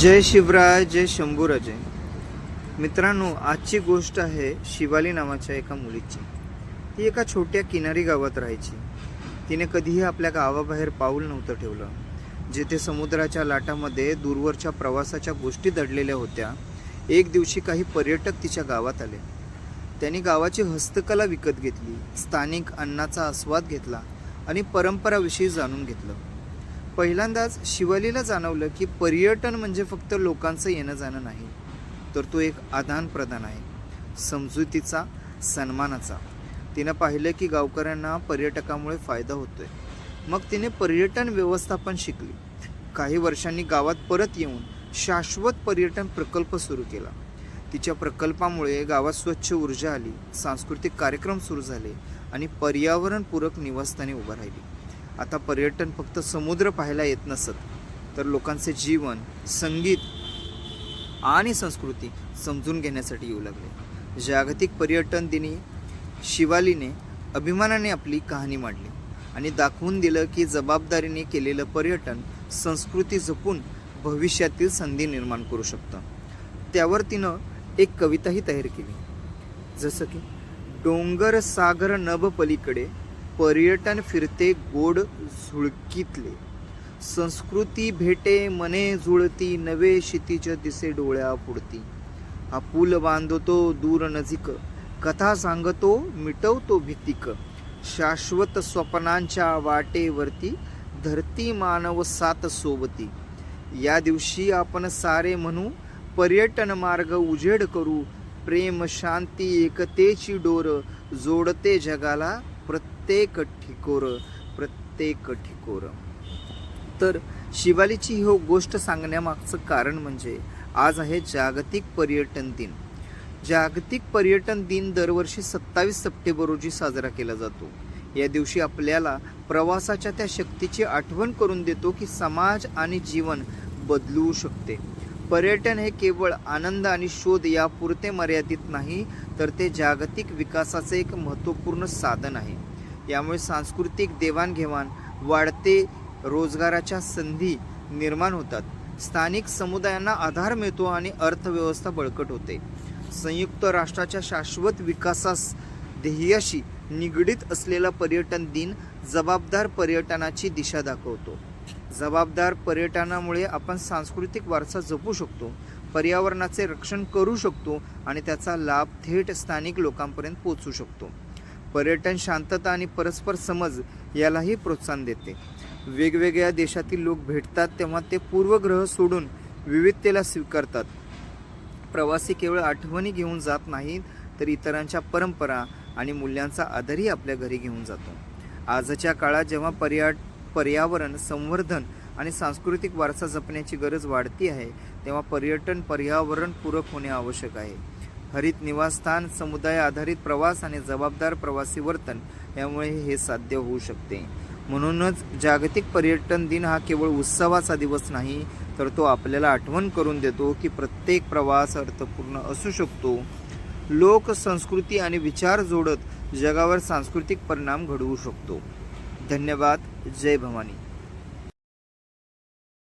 जय शिवराय जय शंभूराजे मित्रांनो आजची गोष्ट आहे शिवाली नावाच्या एका मुलीची. ती एका छोट्या किनारी गावात राहायची. तिने कधीही आपल्या गावाबाहेर पाऊल नव्हतं ठेवलं. जेथे समुद्राच्या लाटामध्ये दूरवरच्या प्रवासाच्या गोष्टी दडलेल्या होत्या एक दिवशी काही पर्यटक तिच्या गावात आले. त्यांनी गावाची हस्तकला विकत घेतली स्थानिक अन्नाचा आस्वाद घेतला आणि परंपराविषयी जाणून घेतलं. पहिल्यांदाच शिवालीला जाणवलं की पर्यटन म्हणजे फक्त लोकांचं येणं जाणं नाही तर तो एक आदान प्रदान आहे. समजुतीचा सन्मानाचा. तिनं पाहिलं की गावकऱ्यांना पर्यटकामुळे फायदा होतोय. मग तिने पर्यटन व्यवस्थापन शिकली. काही वर्षांनी गावात परत येऊन शाश्वत पर्यटन प्रकल्प सुरू केला. तिच्या प्रकल्पामुळे गावात स्वच्छ ऊर्जा आली सांस्कृतिक कार्यक्रम सुरू झाले आणि पर्यावरणपूरक निवासस्थाने उभं राहिली. आता पर्यटन फक्त समुद्र पाहायला येत नसत तर लोकांचे जीवन संगीत आणि संस्कृती समजून घेण्यासाठी येऊ लागले. जागतिक पर्यटन दिनी शिवालीने अभिमानाने आपली कहाणी मांडली आणि दाखवून दिलं की जबाबदारीने केलेलं पर्यटन संस्कृती जपून भविष्यातील संधी निर्माण करू शकतं. त्यावर तिनं एक कविताही तयार केली. जसं की डोंगर सागर नभ पलीकडे पर्यटन फिरते गोड झुळकीतले. संस्कृती भेटे मने जुळती नवे क्षितिज दिसे डोळ्या पुढती हा पूल बांधतो दूर नजिक. कथा सांगतो मिटवतो भीतिक. शाश्वत स्वप्नांच्या वाटेवरती धरती मानव सात सोबती. या दिवशी आपण सारे म्हणू पर्यटन मार्ग उजेड करू. प्रेम शांती एकतेची डोर जोडते जगाला. प्रत्येक ठिकोर प्रत्येक ठिकोर. तर शिवालीची ही गोष्ट सांगण्यामागचं कारण म्हणजे आज आहे जागतिक पर्यटन दिन. जागतिक पर्यटन दिन दरवर्षी सत्तावीस सप्टेंबर रोजी साजरा केला जातो. या दिवशी आपल्याला प्रवासाच्या त्या शक्तीची आठवण करून देतो की समाज आणि जीवन बदलू शकते. पर्यटन हे केवळ आनंद आणि शोध यापुरते मर्यादित नाही तर ते जागतिक विकासाचे एक महत्त्वपूर्ण साधन आहे. यामुळे सांस्कृतिक देवाणघेवाण वाढते रोजगाराच्या संधी निर्माण होतात. स्थानिक समुदायांना आधार मिळतो आणि अर्थव्यवस्था बळकट होते. संयुक्त राष्ट्राच्या शाश्वत विकासास ध्येयाशी निगडीत असलेला पर्यटन दिन जबाबदार पर्यटनाची दिशा दाखवतो. जबाबदार पर्यटनामुळे आपण सांस्कृतिक वारसा जपू शकतो पर्यावरणाचे रक्षण करू शकतो आणि त्याचा लाभ थेट स्थानिक लोकांपर्यंत पोचू शकतो. पर्यटन शांतता आणि परस्पर समज यालाही प्रोत्साहन देते. वेगवेगळ्या देशातील लोक भेटतात तेव्हा ते पूर्वग्रह सोडून विविधतेला स्वीकारतात. प्रवासी केवळ आठवणी घेऊन जात नाहीत तर इतरांच्या परंपरा आणि मूल्यांचा आदरही आपल्या घरी घेऊन जातो. आजच्या काळात जेव्हा पर्यट पर्यावरण संवर्धन आणि सांस्कृतिक वारसा जपण्याची गरज वाढती आहे तेव्हा पर्यटन पर्यावरणपूरक होणे आवश्यक आहे. हरित निवासस्थान समुदाय आधारित प्रवास आणि जबाबदार प्रवासी वर्तन यामुळे हे साध्य होऊ शकते. म्हणूनच जागतिक पर्यटन दिन हा केवळ उत्सवाचा दिवस नाही तर तो आपल्याला आठवण करून देतो की प्रत्येक प्रवास अर्थपूर्ण असू शकतो. लोक संस्कृती आणि विचार जोडत जगावर सांस्कृतिक परिणाम घडवू शकतो. धन्यवाद. जय भवानी.